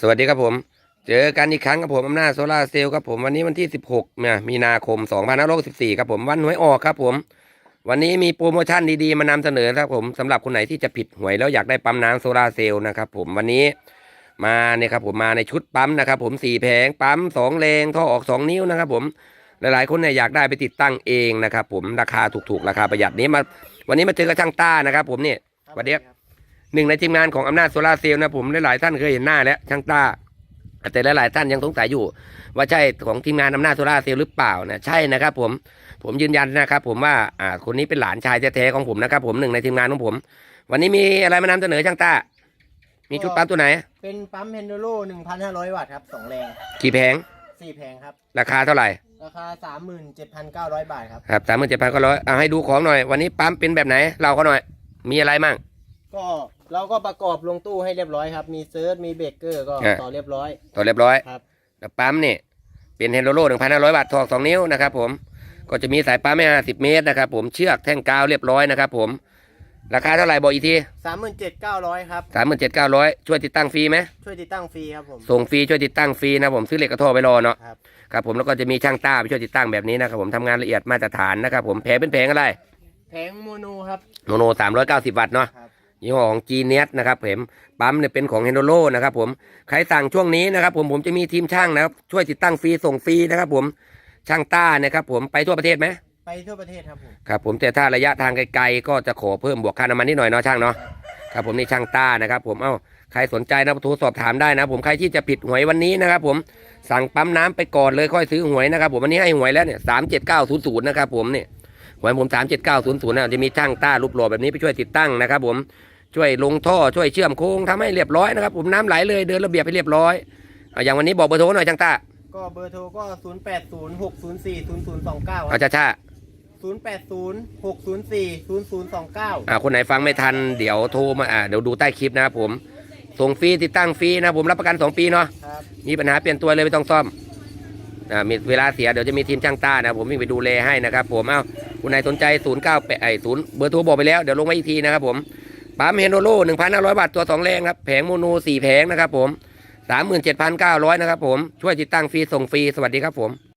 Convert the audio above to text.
สวัสดีครับผม เจอกันอีกครั้งกับผมอำนาจโซลาร์เซลล์ครับผมวันนี้วันที่ 16เนี่ยมีนาคม2564ครับผมวันหวยออกครับผม วันนี้มีโปรโมชั่นดีๆมานำเสนอครับผมสำหรับคนไหนที่จะผิดหวยแล้วอยากได้ปั๊มน้ำโซลาร์เซลล์นะครับผมวันนี้มาเนี่ยครับผมมาในชุดปั๊มนะครับผมสี่แผงปั๊มสองแรงท่อออกสองนิ้วนะครับผมหลายๆคนเนี่ยอยากได้ไปติดตั้งเองนะครับผมราคาถูกๆ ราคาประหยัดนี้มา วันนี้มาเจอกับช่างต้านะครับผมเนี่ยสวัสดีครับ หนึ่งในทีมงานของอำนาจโซลาร์เซลล์นะผมหลายๆท่านเคยเห็นหน้าแล้วช่างต้าแต่หลายๆท่านยังสงสัยอยู่ ว่าใช่ของทีมงานอำนาจโซลาร์เซลล์หรือเปล่านะใช่นะครับผมผมยืนยันนะครับผมว่าอ่าคนนี้เป็นหลานชายแท้ๆของผมนะครับผมหนึ่งในทีมงานของผม วันนี้มีอะไรมานำเสนอช่างต้ามีชุดปั๊มตัวไหน เป็นปั๊มเฮนโดโล1,500วัตต์ครับสองแรง กี่แผง4แผงครับ ราคาเท่าไหร่ ราคา37,900บาทครับ ครับสามหมื่นเจ็ดพันก็ร้อยเอาให้ดูของหน่อย วันนี้ปั๊มเป็นแบบไหน เราก็หน่อย มีอะไรมั่ง ก็เราก็ประกอบลงตู้ให้เรียบร้อยครับ มีเซิร์ชมีเบรกเกอร์ก็อะ ต่อเรียบร้อย ต่อเรียบร้อยครับ แล้วปั๊มเนี่ยเป็นเฮนโลโลหนึ่งพันห้าร้อยบาททอกสองนิ้วนะครับผมก็จะมีสายปั๊มไม่ห้าสิบเมตรนะครับผมเชือกแท่งกาวเรียบร้อยนะครับผมราคาเท่าไหร่บอกอีกที37,900ครับ สามหมื่นเจ็ดเก้าร้อยช่วยติดตั้งฟรีไหมช่วยติดตั้งฟรีครับผม ส่งฟรีช่วยติดตั้งฟรีนะผมซื้อเหล็กกระโทอไปรอเนาะครับ ครับผมแล้วก็จะมีช่างต้าไปช่วยติดตั้งแบบนี้นะครับผมทำงานละเอียดมาตรฐานนะครับผมแผงเป็นแผงอะไรแผงโมโนครับโนโนสามร้อยเก้าสิบวัตต์เนาะ ครับ ยี่ห้อของ g n e t นะครับผมปั๊มเนี่ยเป็นของเฮนโดโลนะครับผมใครสั่งช่วงนี้นะครับผมผมจะมีทีมช่างนะครับช่วยติดตั้งฟรีส่งฟรีนะครับผมช่างต้านะครับผมไปทั่วประเทศไหมไปทั่วประเทศครับผมครับผมแต่ถ้าระยะทางไกลๆก็จะขอเพิ่มบวกค่าน้ำมันนิดหน่อยเนาะช่างเนาะครับผมนี่ช่างต้านะครับผมเอ้าใครสนใจนะโทรสอบถามได้นะผมใครที่จะผิดหวยวันนี้นะครับผมสั่งปั๊มน้ำไปก่อนเลยค่อยซื้อหวยนะครับผมวันนี้ให้หวยแล้วเนี่ยสามเจ็ดเก้าศูนย์ศูนย์นะครับผมเนี่ยหวยผมสามเจ็ดเก้าศูนย์ศูนย์นะจะมีช่างต้ารูปหล่อแบบนี้ไปช่วยติดตั้งนะครับผม ช่วยลงท่อช่วยเชื่อมโค้งทำให้เรียบร้อยนะครับผมน้ำไหลเลยเดินระเบียบให้เรียบร้อยเอาอย่างวันนี้บอกเบอร์โทรหน่อยช่างต้าก็เบอร์โทรก็ 0806040029เอาครับช้า0806040029ๆอ่าคนไหนฟังไม่ทันเดี๋ยวโทรมาอ่าเดี๋ยวดูใต้คลิปนะครับผมส่งฟรีติดตั้งฟรีนะผมรับประกันสองปีเนาะครับมีปัญหาเปลี่ยนตัวเลยไม่ต้องซ่อมอ่ามีเวลาเสียเดี๋ยวจะมีทีมช่างต้านะผมวิ่งไปดูแลให้นะครับผมเอ้าคุณนายสนใจ 0 9 8ไอ้ศูนย์เบอร์โทรบอกไปแล้วเดี๋ยวลงไว้อีกทีนะครับผม ปั๊มเฮนโดโลหนึ่งพันห้าร้อยบาทตัวสองแรงครับ แผงโมโนสี่แผงนะครับผมสามหมื่นเจ็ดพันเก้าร้อยนะครับผม ช่วยติดตั้งฟรีส่งฟรี สวัสดีครับผม